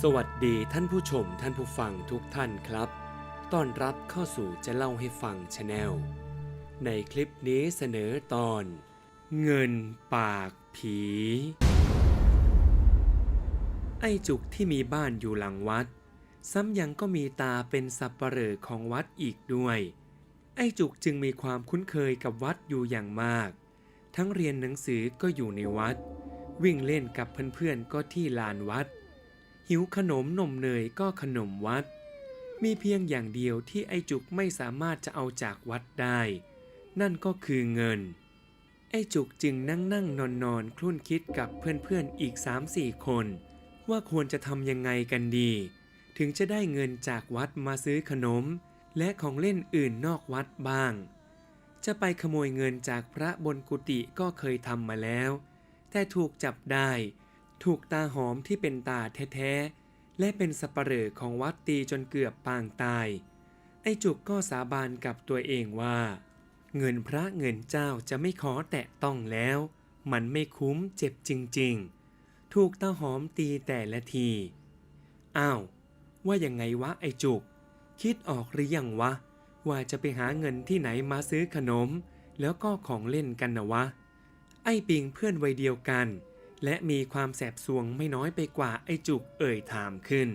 สวัสดีท่านผู้ชมท่านผู้ฟังทุกท่านครับ ต้อนรับเข้าสู่จะเล่าให้ฟังชาแนล ในคลิปนี้เสนอตอน เงินปากผี ไอจุกที่มีบ้านอยู่หลังวัด ซ้ำยังก็มีตาเป็นสับปเหร่อของวัดอีกด้วย ไอจุกจึงมีความคุ้นเคยกับวัดอยู่อย่างมาก ทั้งเรียนหนังสือก็อยู่ในวัด วิ่งเล่นกับเพื่อนๆก็ที่ลานวัด หิวขนมนมเนยก็ขนมวัด มีเพียงอย่างเดียวที่ไอจุกไม่สามารถจะเอาจากวัดได้ นั่นก็คือเงิน ไอจุกจึงนั่งนั่งนอนนอนคลุ่นคิดกับเพื่อนๆอีกสามสี่คน ว่าควรจะทำยังไงกันดี ถึงจะได้เงินจากวัดมาซื้อขนม และของเล่นอื่นนอกวัดบ้าง จะไปขโมยเงินจากพระบนกุฏิก็เคยทำมาแล้ว แต่ถูกจับได้ ถูกตาหอมที่เป็นตาแท้ๆ และเป็นสัปเหร่อของวัดตีจนเกือบปางตาย ไอ้จุกก็สาบานกับตัวเองว่า เงินพระเงินเจ้าจะไม่ขอแตะต้องแล้ว มันไม่คุ้มเจ็บจริงๆ ถูกตาหอมตีแต่ละที อ้าว ว่ายังไงวะไอ้จุก คิดออกหรือยังวะ ว่าจะไปหาเงินที่ไหนมาซื้อขนม แล้วก็ของเล่นกันนะวะ ไอ้ปิงเพื่อนวัยเดียวกัน และมีความแสบสวงไม่น้อยไปกว่าไอจุกเอ่ยถามขึ้น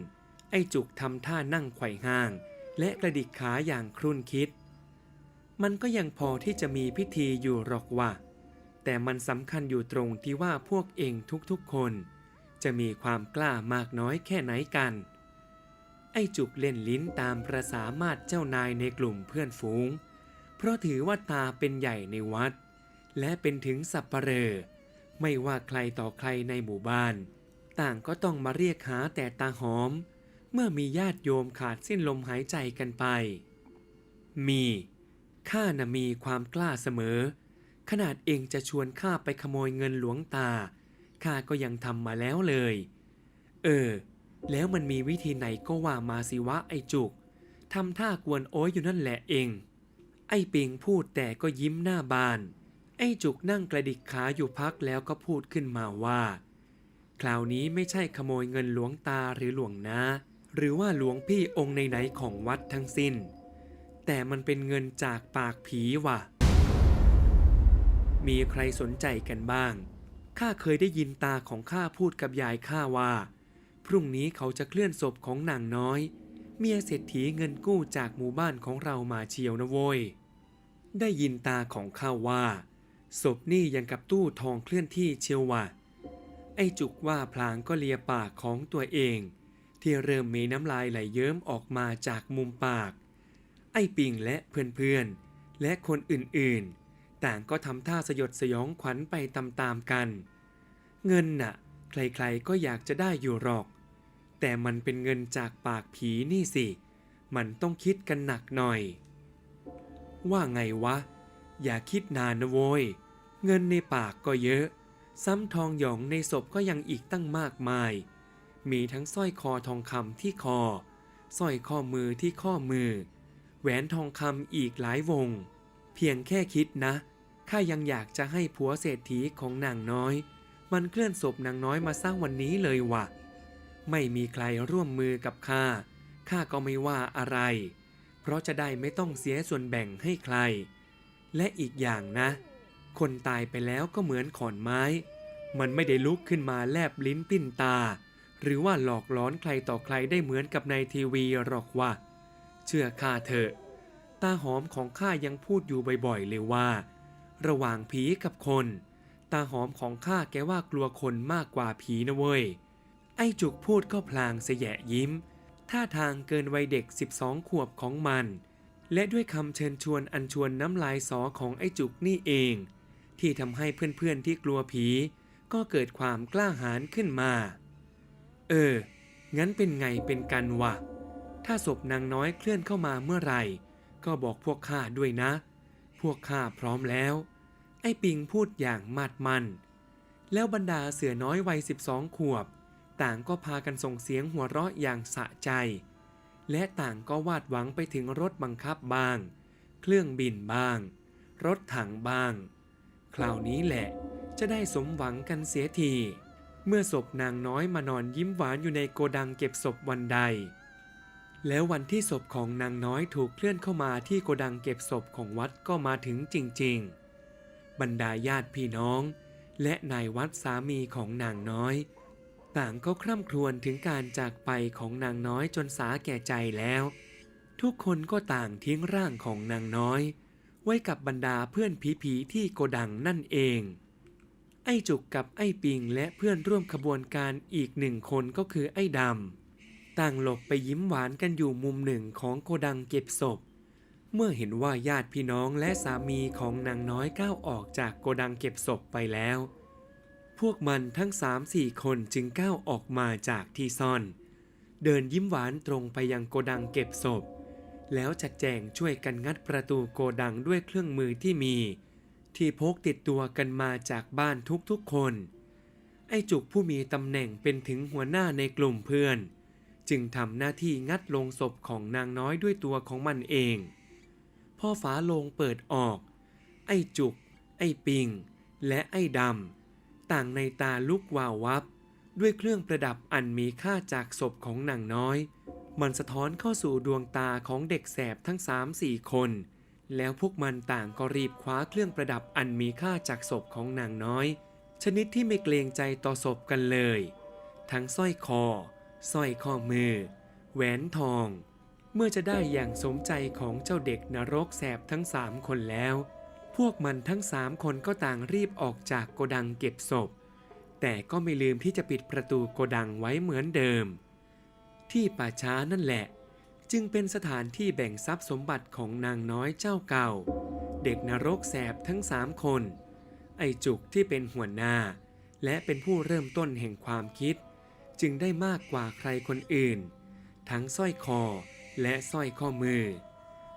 ไอจุกทำท่านั่งไขว่ห้าง และกระดิกขาอย่างครุ่นคิด มันก็ยังพอที่จะมีพิธีอยู่หรอกว่ะ แต่มันสำคัญอยู่ตรงที่ว่าพวกเองทุกๆคน จะมีความกล้ามากน้อยแค่ไหนกัน ไอจุกเล่นลิ้นตามประสามาดเจ้านายในกลุ่มเพื่อนฝูง เพราะถือว่าตาเป็นใหญ่ในวัด และเป็นถึงสับปเหร่อ ไม่ว่าใครต่อใครในหมู่บ้าน ต่างก็ต้องมาเรียกหาแต่ตาหอม เมื่อมีญาติโยมขาดสิ้นลมหายใจกันไป มีข้าน่ะมีความกล้าเสมอ ขนาดเองจะชวนข้าไปขโมยเงินหลวงตาข้าก็ยังทำมาแล้วเลย เออ แล้วมันมีวิธีไหนก็ว่ามาสิวะไอจุกทำท่ากวนโอ้ยอยู่นั่นแหละเอง ไอ้ปิงพูดแต่ก็ยิ้มหน้าบาน ไอ้จุกนั่งกระดิกขาอยู่พักแล้วก็พูดขึ้นมาว่า คราวนี้ไม่ใช่ขโมยเงินหลวงตาหรือหลวงนาหรือว่าหลวงพี่องค์ไหนๆของวัดทั้งสิ้น แต่มันเป็นเงินจากปากผีว่ะ มีใครสนใจกันบ้าง ข้าเคยได้ยินตาของข้าพูดกับยายข้าว่า พรุ่งนี้เขาจะเคลื่อนศพของนางน้อย เมียเศรษฐีเงินกู้จากหมู่บ้านของเรามาเชียวนะโว้ย ได้ยินตาของข้าว่า ศพนี่ยังกับตู้ทองเคลื่อนที่เชียวว่ะไอ้จุกว่าพลางก็เลียปากของตัวเอง ที่เริ่มมีน้ำลายไหลเยิ้มออกมาจากมุมปาก ไอ้ปิงและเพื่อนๆ และคนอื่นๆ ต่างก็ทำท่าสยดสยองขวัญไปตามๆกัน เงินน่ะ ใครๆก็อยากจะได้อยู่หรอก แต่มันเป็นเงินจากปากผีนี่สิ มันต้องคิดกันหนักหน่อย ว่าไงวะ อย่าคิดนานนะโว้ย เงินในปากก็เยอะ ซ้ำทองหยองในศพก็ยังอีกตั้งมากมาย มีทั้งสร้อยคอทองคำที่คอ สร้อยข้อมือที่ข้อมือ แหวนทองคำอีกหลายวง เพียงแค่คิดนะ ข้ายังอยากจะให้ผัวเศรษฐีของนางน้อย มันเคลื่อนศพนางน้อยมาสร้างวันนี้เลยว่ะไม่มีใครร่วมมือกับข้า ข้าก็ไม่ว่าอะไร เพราะจะได้ไม่ต้องเสียส่วนแบ่งให้ใคร และอีกอย่างนะ คนตายไปแล้วก็เหมือนขอนไม้ มันไม่ได้ลุกขึ้นมาแลบลิ้นปิ้นตา หรือว่าหลอกล้อนใครต่อใครได้เหมือนกับในทีวีหรอกว่า เชื่อข้าเถอะ ตาหอมของข้ายังพูดอยู่บ่อยๆเลยว่า ระหว่างผีกับคน ตาหอมของข้าแกว่ากลัวคนมากกว่าผีนะเว้ย ไอ้จุกพูดก็พลางเสยะยิ้มท่าทางเกินวัยเด็ก 12 ขวบของมัน และด้วยคำเชิญชวนอัญชวนน้ำลายสอของไอ้จุกนี่เอง ที่ทำให้เพื่อนๆที่กลัวผี ก็เกิดความกล้าหาญขึ้นมา เออ งั้นเป็นไงเป็นกันวะ ถ้าศพนางน้อยเคลื่อนเข้ามาเมื่อไหร่ ก็บอกพวกข้าด้วยนะ พวกข้าพร้อมแล้ว ไอ้ปิงพูดอย่างมาดมัน แล้วบรรดาเสือน้อยวัย12ขวบ ต่างก็พากันส่งเสียงหัวเราะอย่างสะใจ และต่างก็วาดหวังไปถึงรถบังคับบ้าง เครื่องบินบ้าง รถถังบ้าง คราวนี้แหละ จะได้สมหวังกันเสียที เมื่อศพนางน้อยมานอนยิ้มหวานอยู่ในโกดังเก็บศพวันใด แล้ววันที่ศพของนางน้อยถูกเคลื่อนเข้ามาที่โกดังเก็บศพของวัดก็มาถึงจริง ๆ บรรดาญาติพี่น้อง และนายวัดสามีของนางน้อย ต่างก็คร่ำครวญถึงการจากไปของนางน้อยจนสาแก่ใจแล้ว ทุกคนก็ต่างทิ้งร่างของนางน้อย ไว้กับบรรดาเพื่อนผีๆที่โกดังนั่นเอง ไอ้จุกกับไอ้ปิงและเพื่อนร่วมขบวนการอีกหนึ่งคนก็คือไอ้ดำต่างหลบไปยิ้มหวานกันอยู่มุมหนึ่งของโกดังเก็บศพ เมื่อเห็นว่าญาติพี่น้องและสามีของนางน้อยก้าวออกจากโกดังเก็บศพไปแล้ว พวกมันทั้งสามสี่คนจึงก้าวออกมาจากที่ซ่อน เดินยิ้มหวานตรงไปยังโกดังเก็บศพ แล้วจัดแจงช่วยกันงัดประตูโกดังด้วยเครื่องมือที่มี ที่พกติดตัวกันมาจากบ้านทุกๆคน ไอ้จุกผู้มีตำแหน่งเป็นถึงหัวหน้าในกลุ่มเพื่อน จึงทำหน้าที่งัดลงศพของนางน้อยด้วยตัวของมันเองพ่อฝาโลงเปิดออก ไอ้จุก ไอ้ปิง และไอ้ดำ ต่างในตาลุกวาววับ ด้วยเครื่องประดับอันมีค่าจากศพของนางน้อย มันสะท้อนเข้าสู่ดวงตาของเด็กแสบทั้งสามสี่คน แล้วพวกมันต่างก็รีบคว้าเครื่องประดับอันมีค่าจากศพของนางน้อย ชนิดที่ไม่เกรงใจต่อศพกันเลย ทั้งสร้อยคอสร้อยข้อมือ แหวนทอง เมื่อจะได้อย่างสมใจของเจ้าเด็กนรกแสบทั้งสามคนแล้ว พวกมันทั้งสามคนก็ต่างรีบออกจากโกดังเก็บศพ แต่ก็ไม่ลืมที่จะปิดประตูโกดังไว้เหมือนเดิม ที่ป่าช้านั่นแหละ จึงเป็นสถานที่แบ่งทรัพย์สมบัติของนางน้อยเจ้าเก่า เด็กนรกแสบทั้งสามคน ไอจุกที่เป็นหัวหน้า และเป็นผู้เริ่มต้นแห่งความคิด จึงได้มากกว่าใครคนอื่น ทั้งสร้อยคอและสร้อยข้อมือ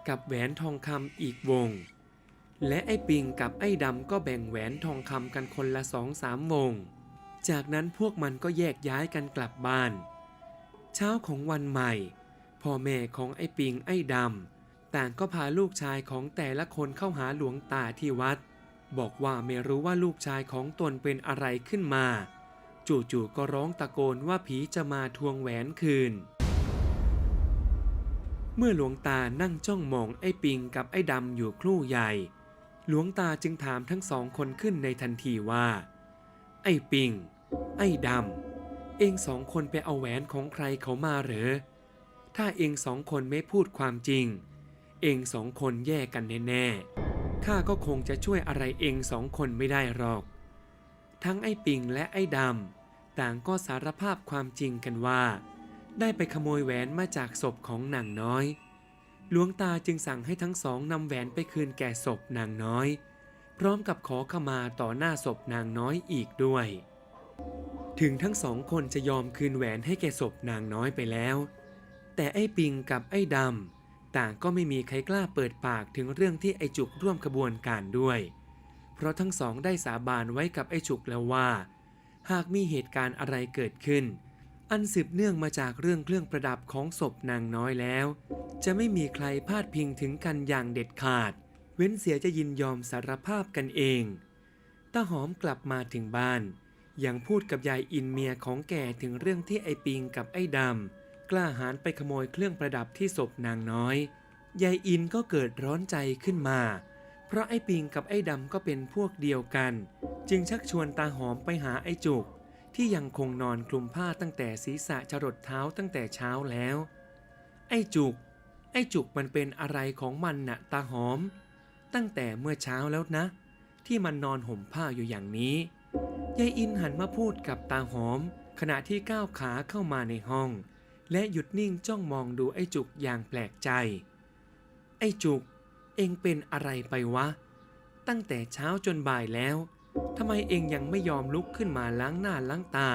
กับแหวนทองคำอีกวง และไอ้ปิงกับไอ้ดำก็แบ่งแหวนทองคำกันคนละสองสามวง จากนั้นพวกมันก็แยกย้ายกันกลับบ้าน เช้าของวันใหม่ พ่อแม่ของไอ้ปิงไอ้ดำต่างก็พาลูกชายของแต่ละคนเข้าหาหลวงตาที่วัด บอกว่าไม่รู้ว่าลูกชายของตนเป็นอะไรขึ้นมา จู่ๆก็ร้องตะโกนว่าผีจะมาทวงแหวนคืนเมื่อหลวงตานั่งจ้องมองไอ้ปิงกับไอ้ดำอยู่ครู่ใหญ่ หลวงตาจึงถามทั้งสองคนขึ้นในทันทีว่า ไอ้ปิง ไอ้ดำ เองสองคนไปเอาแหวนของใครเขามาเหรอ ถ้าเองสองคนไม่พูดความจริง เองสองคนแยกกันแน่ๆ ข้าก็คงจะช่วยอะไรเองสองคนไม่ได้หรอก ทั้งไอ้ปิงและไอ้ดำ ต่างก็สารภาพความจริงกันว่า ได้ไปขโมยแหวนมาจากศพของนางน้อย หลวงตาจึงสั่งให้ทั้งสองนำแหวนไปคืนแก่ศพนางน้อย พร้อมกับขอขมาต่อหน้าศพนางน้อยอีกด้วย ถึงทั้งสองคนจะยอมคืนแหวนให้แก่ศพนางน้อยไปแล้ว แต่ไอ้ปิงกับไอ้ดำต่างก็ไม่มีใครกล้าเปิดปากถึงเรื่องที่ไอ้จุกร่วมขบวนการด้วย เพราะทั้งสองได้สาบานไว้กับไอ้จุกแล้วว่า หากมีเหตุการณ์อะไรเกิดขึ้น อันสืบเนื่องมาจากเรื่องเครื่องประดับของศพนางน้อยแล้ว จะไม่มีใครพาดพิงถึงกันอย่างเด็ดขาด เว้นเสียจะยินยอมสารภาพกันเองตาหอมกลับมาถึงบ้านยังพูดกับยายอินเมียของแกถึงเรื่องที่ไอปิงกับไอ้ดำกล้าหาญไปขโมยเครื่องประดับที่ศพนางน้อย ยายอินก็เกิดร้อนใจขึ้นมา เพราะไอ้ปิงกับไอ้ดำก็เป็นพวกเดียวกัน จึงชักชวนตาหอมไปหาไอ้จุก ที่ยังคงนอนคลุมผ้าตั้งแต่ศีรษะจรดเท้าตั้งแต่เช้าแล้ว ไอ้จุก ไอ้จุกมันเป็นอะไรของมันน่ะตาหอม ตั้งแต่เมื่อเช้าแล้วนะ ที่มันนอนห่มผ้าอยู่อย่างนี้ ยายอินหันมาพูดกับตาหอม ขณะที่ก้าวขาเข้ามาในห้อง และหยุดนิ่งจ้องมองดูไอ้จุกอย่างแปลกใจ ไอ้จุก เองเป็นอะไรไปวะ ตั้งแต่เช้าจนบ่ายแล้ว ทำไมเองยังไม่ยอมลุกขึ้นมาล้างหน้าล้างตา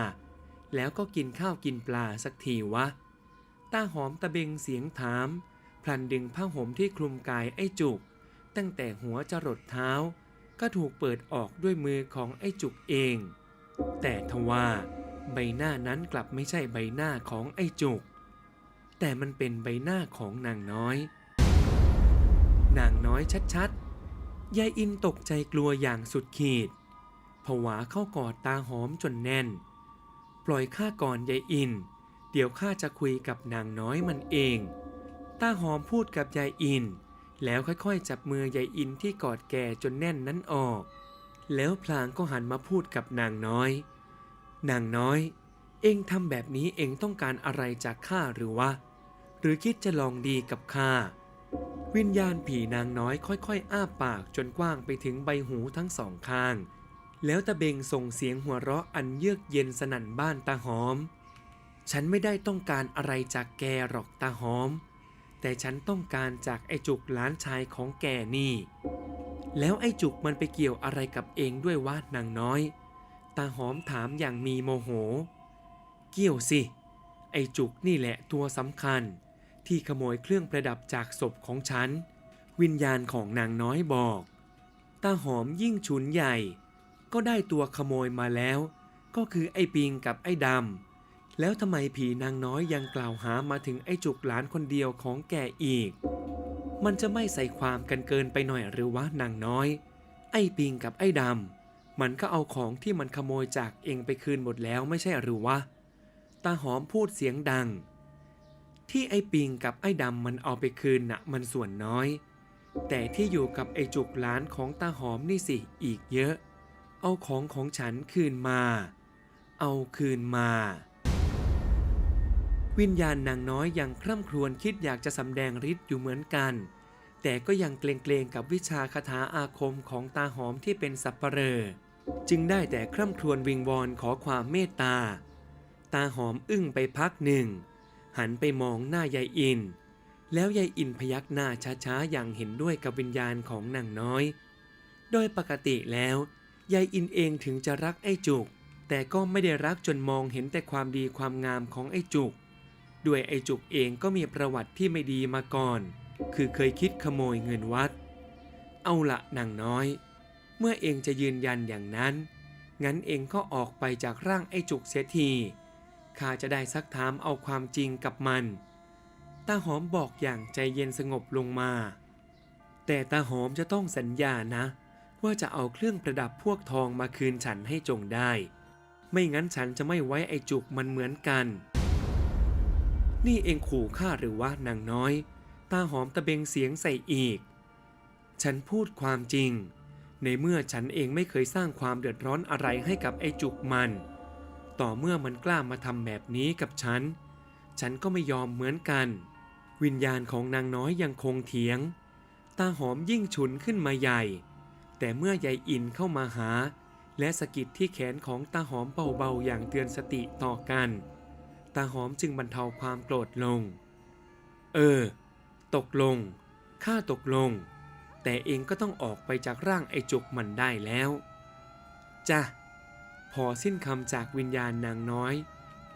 แล้วก็กินข้าวกินปลาสักทีวะ ตาหอมตะเบงเสียงถาม พลันดึงผ้าห่มที่คลุมกายไอ้จุก ตั้งแต่หัวจรดเท้า ก็ถูกเปิดออกด้วยมือของไอ้จุกเอง แต่ทว่าใบหน้านั้นกลับไม่ใช่ใบหน้าของไอ้จุก แต่มันเป็นใบหน้าของนางน้อย นางน้อยชัดๆ ยายอินตกใจกลัวอย่างสุดขีด ผวาเข้ากอดตาหอมจนแน่น ปล่อยข้าก่อนยายอิน เดี๋ยวข้าจะคุยกับนางน้อยมันเอง ตาหอมพูดกับยายอิน แล้วค่อยๆ จับมือยายอินที่กอดแก่จนแน่นนั้นออก แล้วพลางก็หันมาพูดกับนางน้อย นางน้อย เองทำแบบนี้เองต้องการอะไรจากข้าหรือวะ หรือคิดจะลองดีกับข้าวิญญาณผีนางน้อยค่อยๆ อ้าปากจนกว้างไปถึงใบหูทั้งสองข้าง แล้วตะเบงส่งเสียงหัวเราะอันเยือกเย็นสนั่นบ้านตาหอม ฉันไม่ได้ต้องการอะไรจากแกหรอกตาหอม แต่ฉันต้องการจากไอ้จุกหลานชายของแกนี่ แล้วไอ้จุกมันไปเกี่ยวอะไรกับเองด้วยวะนางน้อย ตาหอมถามอย่างมีโมโห เกี่ยวสิ ไอ้จุกนี่แหละตัวสำคัญ ที่ขโมยเครื่องประดับจากศพของฉัน วิญญาณของนางน้อยบอก ตาหอมยิ่งฉุนใหญ่ ก็ได้ตัวขโมยมาแล้ว ก็คือไอ้ปิงกับไอ้ดำแล้วทำไมผีนางน้อยยังกล่าวหามาถึงไอ้จุกหลานคนเดียวของแกอีก มันจะไม่ใส่ความกันเกินไปหน่อยหรือวะนางน้อย ไอ้ปิงกับไอ้ดำมันก็เอาของที่มันขโมยจากเองไปคืนหมดแล้วไม่ใช่หรือวะตาหอมพูดเสียงดัง ที่ไอ้ปิงกับไอ้ดำมันเอาไปคืนน่ะมันส่วนน้อย แต่ที่อยู่กับไอ้จุกหลานของตาหอมนี่สิอีกเยอะ เอาของของฉันคืนมา เอาคืนมา วิญญาณนางน้อยยังคร่ำครวญคิดอยากจะสำแดงฤทธิ์อยู่เหมือนกัน แต่ก็ยังเกรงๆกับวิชาคาถาอาคมของตาหอมที่เป็นสับปเหรอจึงได้แต่คร่ำครวญวิงวอนขอความเมตตา ตาหอมอึ้งไปพักหนึ่ง หันไปมองหน้ายายอิน แล้วยายอินพยักหน้าช้าๆอย่างเห็นด้วยกับวิญญาณของนางน้อย โดยปกติแล้ว ยายอินเองถึงจะรักไอ้จุก แต่ก็ไม่ได้รักจนมองเห็นแต่ความดีความงามของไอ้จุก ด้วยไอ้จุกเองก็มีประวัติที่ไม่ดีมาก่อน คือเคยคิดขโมยเงินวัด เอาละนางน้อย เมื่อเองจะยืนยันอย่างนั้น งั้นเองก็ออกไปจากร่างไอ้จุกเสียทีข้าจะได้ซักถามเอาความจริงกับมัน ตาหอมบอกอย่างใจเย็นสงบลงมา แต่ตาหอมจะต้องสัญญานะ ว่าจะเอาเครื่องประดับพวกทองมาคืนฉันให้จงได้ ไม่งั้นฉันจะไม่ไว้ไอจุกมันเหมือนกัน นี่เองขู่ข้าหรือว่านางน้อย ตาหอมตะเบงเสียงใส่อีก ฉันพูดความจริง ในเมื่อฉันเองไม่เคยสร้างความเดือดร้อนอะไรให้กับไอจุกมัน ต่อเมื่อมันกล้ามาทำแบบนี้กับฉัน ฉันก็ไม่ยอมเหมือนกัน วิญญาณของนางน้อยยังคงเถียง ตาหอมยิ่งฉุนขึ้นมาใหญ่ แต่เมื่อยายอินเข้ามาหา และสะกิดที่แขนของตาหอมเบาๆอย่างเตือนสติต่อกัน ตาหอมจึงบรรเทาความโกรธลง เออ ตกลง ข้าตกลง แต่เองก็ต้องออกไปจากร่างไอ้จุกมันได้แล้ว จ้ะ พอสิ้นคำจากวิญญาณนางน้อย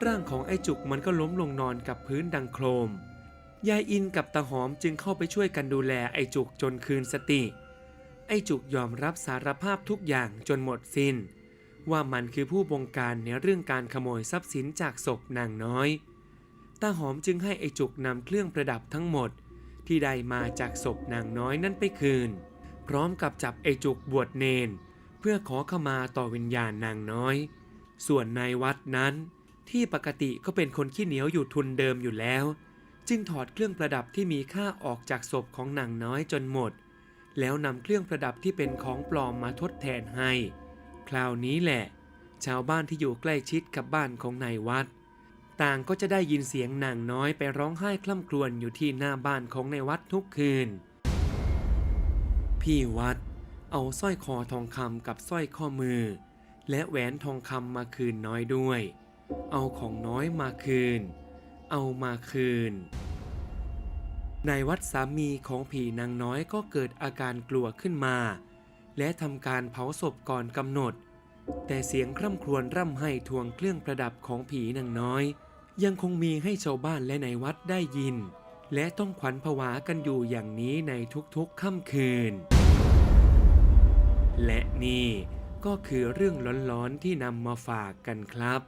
ร่างของไอ้จุกมันก็ล้มลงนอนกับพื้นดังโครม ยายอินกับตาหอมจึงเข้าไปช่วยกันดูแลไอ้จุกจนคืนสติ ไอ้จุกยอมรับสารภาพทุกอย่างจนหมดสิน้น ว่ามันคือผู้บงการในเรื่องการขโมยทรัพย์สินจากศพนางน้อยตาหอมจึงให้ไอ้จุกนำเครื่องประดับทั้งหมด ที่ได้มาจากศพนางน้อยนั้นไปคืน พร้อมกับจับไอ้จุกบวชเนน เพื่อขอขมาต่อวิญญาณนางน้อย ส่วนนายวัดนั้น ที่ปกติก็เป็นคนขี้เหนียวอยู่ทุนเดิมอยู่แล้ว จึงถอดเครื่องประดับที่มีค่าออกจากศพของนางน้อยจนหมด แล้วนำเครื่องประดับที่เป็นของปลอมมาทดแทนให้ คราวนี้แหละ ชาวบ้านที่อยู่ใกล้ชิดกับบ้านของนายวัด ต่างก็จะได้ยินเสียงนางน้อยไปร้องไห้คล่ำครวญอยู่ที่หน้าบ้านของนายวัดทุกคืน พี่วัด เอาสร้อยคอทองคำกับสร้อยข้อมือ และแหวนทองคำมาคืนน้อยด้วย เอาของน้อยมาคืน เอามาคืน นายวัดสามีของผีนางน้อยก็เกิดอาการกลัวขึ้นมา และทำการเผาศพก่อนกำหนด แต่เสียงคร่ำครวญร่ำไห้ทวงเครื่องประดับของผีนางน้อย ยังคงมีให้ชาวบ้านและนายวัดได้ยิน และต้องขวัญผวากันอยู่อย่างนี้ในทุกๆค่ำคืน และนี่ก็คือเรื่องร้อนๆที่นำมาฝากกันครับ